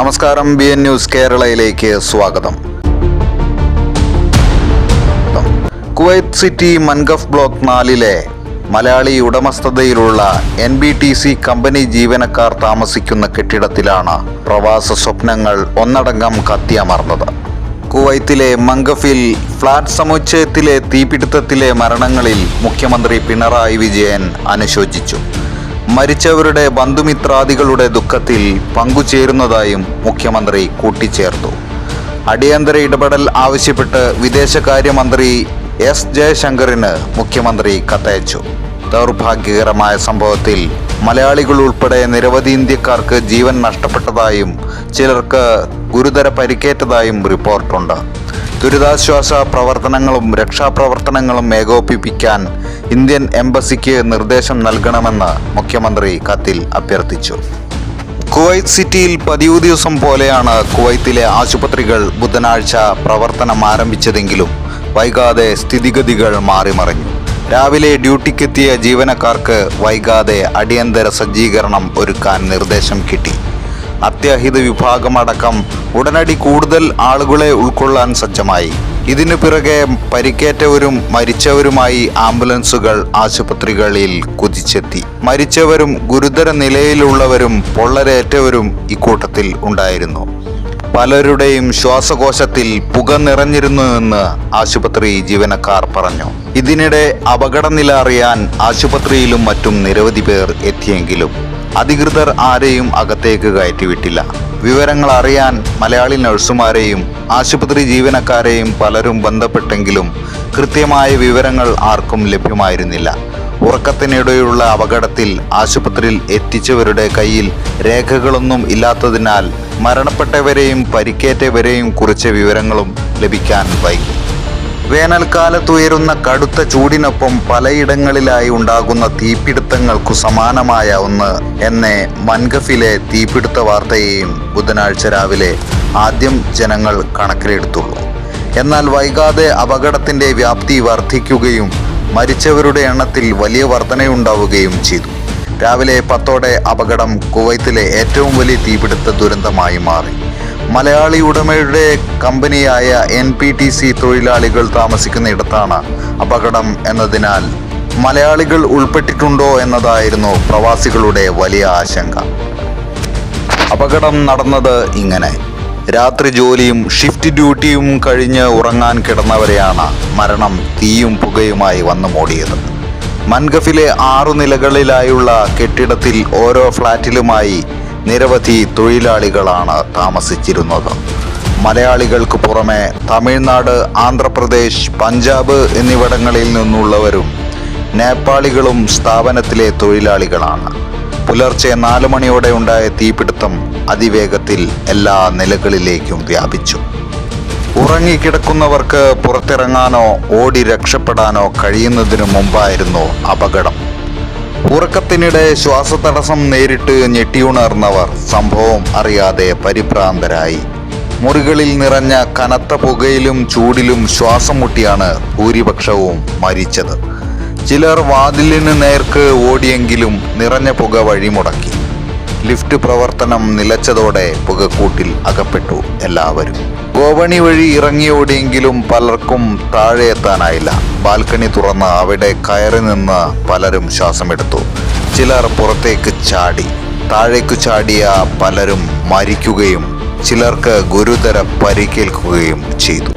നമസ്കാരം B N news കേരളയിലേക്ക് സ്വാഗതം. കുവൈത്ത് സിറ്റി മൻഗഫ് ബ്ലോക്ക് നാലിലെ മലയാളി ഉടമസ്ഥതയിലുള്ള N B T C company ജീവനക്കാർ താമസിക്കുന്ന കെട്ടിടത്തിലാണ് പ്രവാസ സ്വപ്നങ്ങൾ ഒന്നടങ്കം കത്തിയമർന്നത്. കുവൈത്തിലെ മംഗഫിൽ ഫ്ളാറ്റ് സമുച്ചയത്തിലെ തീപിടുത്തത്തിലെ മരണങ്ങളിൽ മുഖ്യമന്ത്രി പിണറായി വിജയൻ അനുശോചിച്ചു. മരിച്ചവരുടെ ബന്ധുമിത്രാദികളുടെ ദുഃഖത്തിൽ പങ്കുചേരുന്നതായും മുഖ്യമന്ത്രി കൂട്ടിച്ചേർത്തു. അടിയന്തര ഇടപെടൽ ആവശ്യപ്പെട്ട് വിദേശകാര്യമന്ത്രി എസ് ജയശങ്കറിന് മുഖ്യമന്ത്രി കത്തയച്ചു. ദൗർഭാഗ്യകരമായ സംഭവത്തിൽ മലയാളികൾ ഉൾപ്പെടെ നിരവധി ഇന്ത്യക്കാർക്ക് ജീവൻ നഷ്ടപ്പെട്ടതായും ചിലർക്ക് ഗുരുതര പരിക്കേറ്റതായും റിപ്പോർട്ടുണ്ട്. ദുരിതാശ്വാസ പ്രവർത്തനങ്ങളും രക്ഷാപ്രവർത്തനങ്ങളും ഏകോപിപ്പിക്കാൻ ഇന്ത്യൻ എംബസിക്ക് നിർദ്ദേശം നൽകണമെന്ന് മുഖ്യമന്ത്രി കത്തിൽ അഭ്യർത്ഥിച്ചു. കുവൈത്ത് സിറ്റിയിൽ പതിവ് ദിവസം പോലെയാണ് കുവൈത്തിലെ ആശുപത്രികൾ ബുധനാഴ്ച പ്രവർത്തനം ആരംഭിച്ചതെങ്കിലും വൈകാതെ സ്ഥിതിഗതികൾ മാറിമറിഞ്ഞു. രാവിലെ ഡ്യൂട്ടിക്കെത്തിയ ജീവനക്കാർക്ക് വൈകാതെ അടിയന്തര സജ്ജീകരണം ഒരുക്കാൻ നിർദ്ദേശം കിട്ടി. അത്യാഹിത വിഭാഗമടക്കം ഉടനടി കൂടുതൽ ആളുകളെ ഉൾക്കൊള്ളാൻ സജ്ജമായി. ഇതിനു പിറകെ പരിക്കേറ്റവരും മരിച്ചവരുമായി ആംബുലൻസുകൾ ആശുപത്രികളിൽ കുതിച്ചെത്തി. മരിച്ചവരും ഗുരുതര നിലയിലുള്ളവരും പൊള്ളലേറ്റവരും ഇക്കൂട്ടത്തിൽ ഉണ്ടായിരുന്നു. പലരുടെയും ശ്വാസകോശത്തിൽ പുക നിറഞ്ഞിരുന്നുവെന്ന് ആശുപത്രി ജീവനക്കാർ പറഞ്ഞു. ഇതിനിടെ അപകടനില അറിയാൻ ആശുപത്രിയിലും മറ്റും നിരവധി പേർ എത്തിയെങ്കിലും അധികൃതർ ആരെയും അകത്തേക്ക് കയറ്റിവിട്ടില്ല. വിവരങ്ങൾ അറിയാൻ മലയാളി നഴ്സുമാരെയും ആശുപത്രി ജീവനക്കാരെയും പലരും ബന്ധപ്പെട്ടെങ്കിലും കൃത്യമായ വിവരങ്ങൾ ആർക്കും ലഭ്യമായിരുന്നില്ല. ഉറക്കത്തിനിടെയുള്ള അപകടത്തിൽ ആശുപത്രിയിൽ എത്തിച്ചവരുടെ കയ്യിൽ രേഖകളൊന്നും ഇല്ലാത്തതിനാൽ മരണപ്പെട്ടവരെയും പരിക്കേറ്റവരെയും കുറിച്ച വിവരങ്ങളും ലഭിക്കാൻ വൈകി. വേനൽക്കാലത്തുയരുന്ന കടുത്ത ചൂടിനൊപ്പം പലയിടങ്ങളിലായി ഉണ്ടാകുന്ന തീപിടുത്തങ്ങൾക്കു സമാനമായ ഒന്ന് എന്നെ മൻഗഫിലെ തീപിടുത്ത വാർത്തയെയും ബുധനാഴ്ച രാവിലെ ആദ്യം ജനങ്ങൾ കണക്കിലെടുത്തുള്ളൂ. എന്നാൽ വൈകാതെ അപകടത്തിന്റെ വ്യാപ്തി വർദ്ധിക്കുകയും മരിച്ചവരുടെ എണ്ണത്തിൽ വലിയ വർധനയുണ്ടാവുകയും ചെയ്തു. രാവിലെ പത്തോടെ അപകടം കുവൈത്തിലെ ഏറ്റവും വലിയ തീപിടുത്ത ദുരന്തമായി മാറി. മലയാളി ഉടമയുടെ കമ്പനിയായ എൻ പി ടി സി തൊഴിലാളികൾ താമസിക്കുന്ന ഇടത്താണ് അപകടം എന്നതിനാൽ മലയാളികൾ ഉൾപ്പെട്ടിട്ടുണ്ടോ എന്നതായിരുന്നു പ്രവാസികളുടെ വലിയ ആശങ്ക. അപകടം നടന്നത് ഇങ്ങനെ. രാത്രി ജോലിയും ഷിഫ്റ്റ് ഡ്യൂട്ടിയും കഴിഞ്ഞ് ഉറങ്ങാൻ കിടന്നവരെയാണ് മരണം തീയും പുകയുമായി വന്നു മൂടിയത്. മൻഗഫിലെ ആറു നിലകളിലായുള്ള കെട്ടിടത്തിൽ ഓരോ ഫ്ലാറ്റിലുമായി നിരവധി തൊഴിലാളികളാണ് താമസിച്ചിരുന്നത്. മലയാളികൾക്ക് പുറമെ തമിഴ്നാട് ആന്ധ്രാപ്രദേശ് പഞ്ചാബ് എന്നിവിടങ്ങളിൽ നിന്നുള്ളവരും നേപ്പാളികളും സ്ഥാപനത്തിലെ തൊഴിലാളികളാണ്. പുലർച്ചെ നാല് മണിയോടെ ഉണ്ടായ തീപിടുത്തം അതിവേഗത്തിൽ എല്ലാ നിലകളിലേക്കും വ്യാപിച്ചു. ഉറങ്ങിക്കിടക്കുന്നവർക്ക് പുറത്തിറങ്ങാനോ ഓടി രക്ഷപ്പെടാനോ കഴിയുന്നതിനു മുമ്പായിരുന്നു അപകടം. ഉറക്കത്തിനിടെ ശ്വാസതടസ്സം നേരിട്ട് ഞെട്ടിയുണർന്നവർ സംഭവം അറിയാതെ പരിഭ്രാന്തരായി. മുറികളിൽ നിറഞ്ഞ കനത്ത പുകയിലും ചൂടിലും ശ്വാസം മുട്ടിയാണ് ഭൂരിപക്ഷവും മരിച്ചത്. ചിലർ വാതിലിന് നേർക്ക് ഓടിയെങ്കിലും നിറഞ്ഞ പുക വഴിമുടക്കി ലിഫ്റ്റ് പ്രവർത്തനം നിലച്ചതോടെ പുകക്കൂട്ടിൽ അകപ്പെട്ടു എല്ലാവരും. ഗോവണി വഴി ഇറങ്ങിയോടിയെങ്കിലും പലർക്കും താഴെ എത്താനായില്ല. ബാൽക്കണി തുറന്ന് അവിടെ കയറി നിന്ന് പലരും ശ്വാസമെടുത്തു. ചിലർ പുറത്തേക്ക് ചാടി. താഴേക്കു ചാടിയ പലരും മരിക്കുകയും ചിലർക്ക് ഗുരുതര പരിക്കേൽക്കുകയും ചെയ്തു.